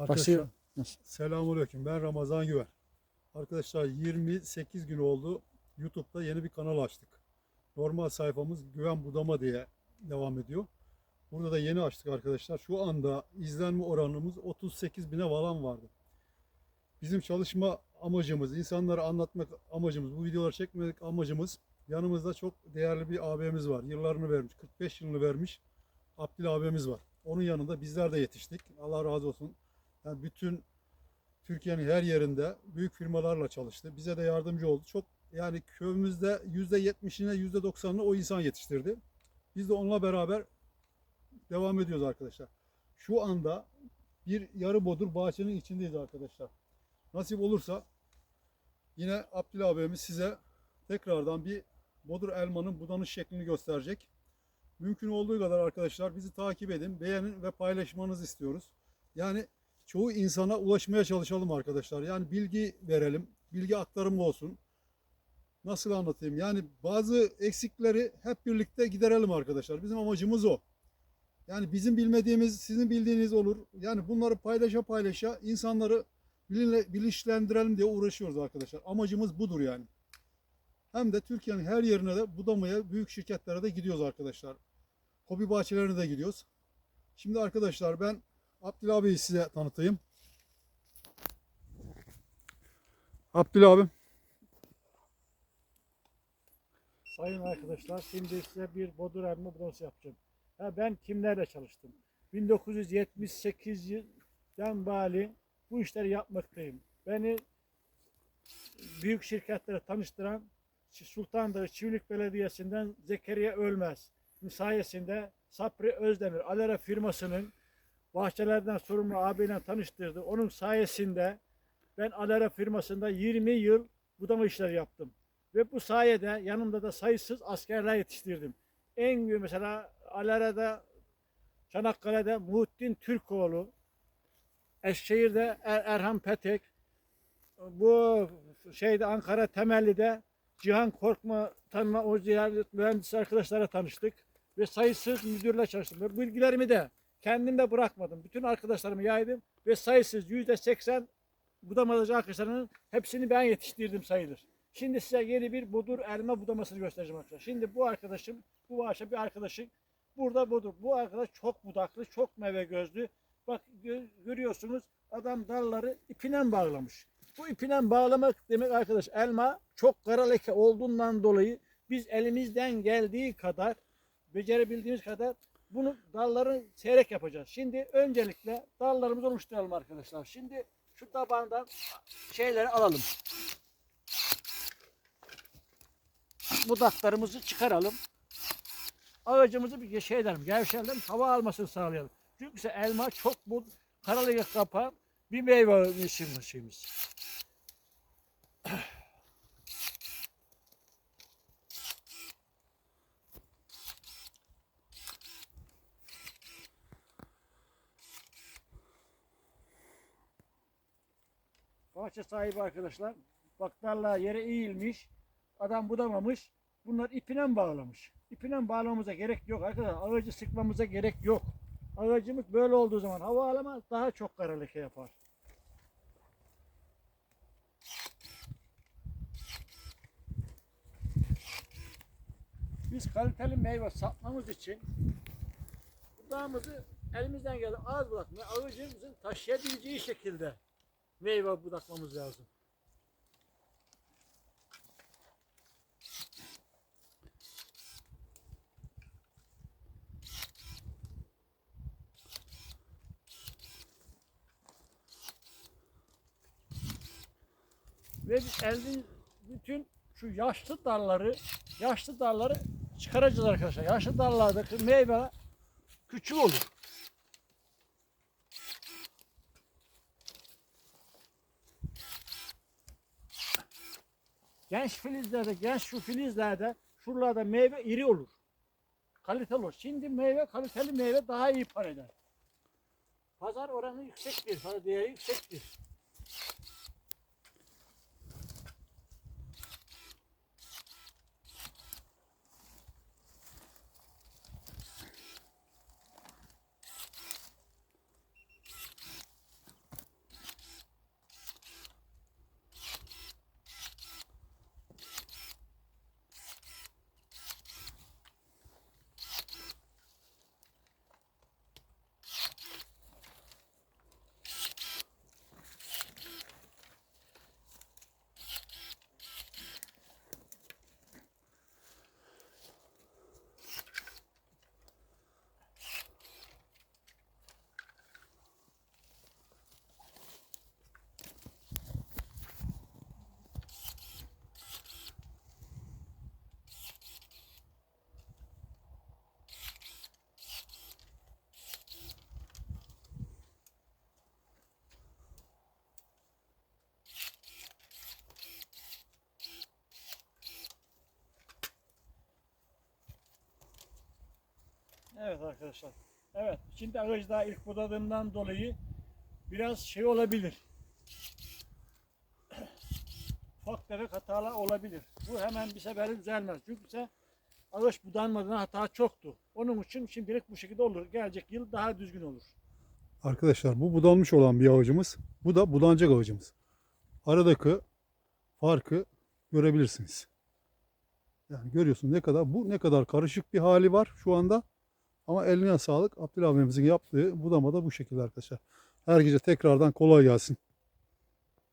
Arkadaşlar selamünaleyküm. Ben Ramazan Güven. Arkadaşlar 28 gün oldu. YouTube'da yeni bir kanal açtık. Normal sayfamız Güven Budama diye devam ediyor. Burada da yeni açtık arkadaşlar. Şu anda izlenme oranımız 38 bine falan vardı. Bizim çalışma amacımız, insanlara anlatmak amacımız, bu videoları çekmek amacımız yanımızda çok değerli bir abimiz var. Yıllarını vermiş, 45 yılını vermiş Abdül abimiz var. Onun yanında bizler de yetiştik. Allah razı olsun. Yani bütün Türkiye'nin her yerinde büyük firmalarla çalıştı. Bize de yardımcı oldu. Çok yani köyümüzde %70'ine %90'ını o insan yetiştirdi. Biz de onunla beraber devam ediyoruz arkadaşlar. Şu anda bir yarı bodur bahçenin içindeyiz arkadaşlar. Nasip olursa yine Abdül abimiz size tekrardan bir bodur elmanın budanış şeklini gösterecek. Mümkün olduğu kadar arkadaşlar bizi takip edin, beğenin ve paylaşmanızı istiyoruz. Yani çoğu insana ulaşmaya çalışalım arkadaşlar. Yani bilgi verelim, bilgi aktarımı olsun. Nasıl anlatayım? Yani bazı eksikleri hep birlikte giderelim arkadaşlar. Bizim amacımız o. Yani bizim bilmediğimiz, sizin bildiğiniz olur. Yani bunları paylaşa paylaşa insanları bilinçlendirelim diye uğraşıyoruz arkadaşlar. Amacımız budur yani. Hem de Türkiye'nin her yerine de budamaya, büyük şirketlere de gidiyoruz arkadaşlar. Hobi bahçelerine de gidiyoruz. Şimdi arkadaşlar ben Abdül abiyi size tanıtayım. Abdül abim. Sayın arkadaşlar şimdi size bir bodur elma budaması yapacağım. Ha, ben kimlerle çalıştım? 1978 yıldan beri bu işleri yapmaktayım. Beni büyük şirketlere tanıştıran Sultandağı Çiftlik Belediyesi'nden Zekeriya Ölmez sayesinde Sapri Özdemir Alera firmasının bahçelerden sorumlu abiyle tanıştırdı. Onun sayesinde ben Alera firmasında 20 yıl budama işleri yaptım. Ve bu sayede yanımda da sayısız askerler yetiştirdim. En büyük mesela Alera'da, Çanakkale'de Muhittin Türkoğlu, Eskişehir'de Er- Erhan Petek, bu şeyde Ankara Temelli'de Cihan Korkma tanıma o mühendis arkadaşlara tanıştık ve sayısız müdürle çalıştım. Bilgilerimi de kendimde bırakmadım. Bütün arkadaşlarıma yaydım ve sayısız yüzde seksen budamadacı arkadaşlarının hepsini ben yetiştirdim sayılır. Şimdi size yeni bir budur elma budamasını göstereceğim arkadaşlar. Şimdi bu arkadaşım, bu ağaçta bir arkadaşım burada budur. Bu arkadaş çok budaklı, çok meyve gözlü. Bak gö- görüyorsunuz adam dalları ipinen bağlamış. Bu ipinen bağlamak demek arkadaş elma çok kara leke olduğundan dolayı biz elimizden geldiği kadar becerebildiğimiz kadar bunu dalları seyrek yapacağız. Şimdi öncelikle dallarımızı oluşturalım arkadaşlar. Şimdi şu tabandan şeyleri alalım. budaklarımızı çıkaralım. Ağacımızı bir şey edelim, gevşeyelim, hava almasını sağlayalım. Çünkü elma çok bu karalıya kapan bir meyve şeyimiz. Bahçe sahibi arkadaşlar bak dallar yere eğilmiş. Adam budamamış. Bunlar ipine bağlamış? İpine bağlamamıza gerek yok arkadaşlar. Ağacı sıkmamıza gerek yok. Ağacımız böyle olduğu zaman hava alamaz daha çok kara leke yapar. Biz kaliteli meyve satmamız için budağımızı elimizden geldi az bırakmaya ağacımızın taşıyabileceği şekilde meyve budaklamamız lazım. Ve elin bütün şu yaşlı dalları, yaşlı dalları çıkaracağız arkadaşlar. Yaşlı dallardaki meyve küçük olur. Genç filizlerde, genç şu filizlerde şuralarda meyve iri olur. Kaliteli olur. Şimdi meyve, kaliteli meyve daha iyi para eder. Pazar oranı yüksektir, para değeri yüksektir. Evet arkadaşlar. Evet. Şimdi ağaç daha ilk budadığımdan dolayı biraz şey olabilir. Ufak tefek hatalar olabilir. Bu hemen bir seferde düzelmez. Çünkü ise ağaç budanmadığında hata çoktu. Onun için şimdilik bu şekilde olur. Gelecek yıl daha düzgün olur. Arkadaşlar bu budanmış olan bir ağacımız. Bu da budanacak ağacımız. Aradaki farkı görebilirsiniz. Yani görüyorsun ne kadar bu ne kadar karışık bir hali var şu anda. Ama eline sağlık. Abdülhamimizin yaptığı budama da bu şekilde arkadaşlar. Her gece tekrardan kolay gelsin.